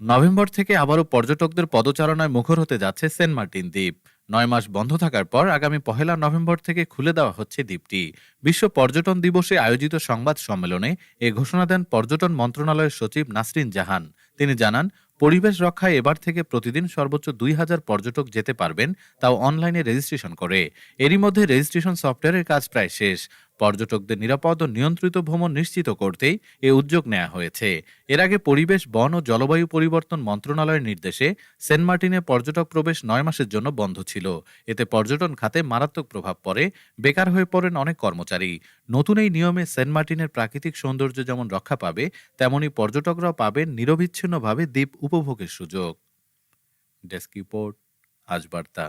November থেকে আবারও পর্যটকদের পদচারণায় মুখর হতে যাচ্ছে সেন্ট মার্টিন দ্বীপ। নয় মাস বন্ধ থাকার পর আগামী পহেলা নভেম্বর থেকে খুলে দেওয়া হচ্ছে দ্বীপটি। বিশ্ব পর্যটন দিবসে আয়োজিত সংবাদ সম্মেলনে এ ঘোষণা দেন পর্যটন মন্ত্রণালয়ের সচিব নাসরিন জাহান। তিনি জানান, পরিবেশ রক্ষায় এবার থেকে প্রতিদিন সর্বোচ্চ দুই হাজার পর্যটক যেতে পারবেন, তাও অনলাইনে রেজিস্ট্রেশন করে। এরই মধ্যে রেজিস্ট্রেশন সফটওয়্যারের কাজ প্রায় শেষ। পর্যটকদের নিরাপদ ও নিয়ন্ত্রিত ভ্রমণ নিশ্চিত করতেই এ উদ্যোগ নেওয়া হয়েছে। এর আগে পরিবেশ, বন ও জলবায়ু পরিবর্তন মন্ত্রণালয়ের নির্দেশে সেন্ট মার্টিনে পর্যটক প্রবেশ নয় মাসের জন্য বন্ধ ছিল। এতে পর্যটন খাতে মারাত্মক প্রভাব পড়ে, বেকার হয়ে পড়েন অনেক কর্মচারী। নতুন এই নিয়মে সেন্ট মার্টিনের প্রাকৃতিক সৌন্দর্য যেমন রক্ষা পাবে, তেমনি পর্যটকরাও পাবেন নিরবিচ্ছিন্নভাবে দ্বীপ উপভোগের সুযোগ। ডেস্ক রিপোর্ট, আজ বার্তা।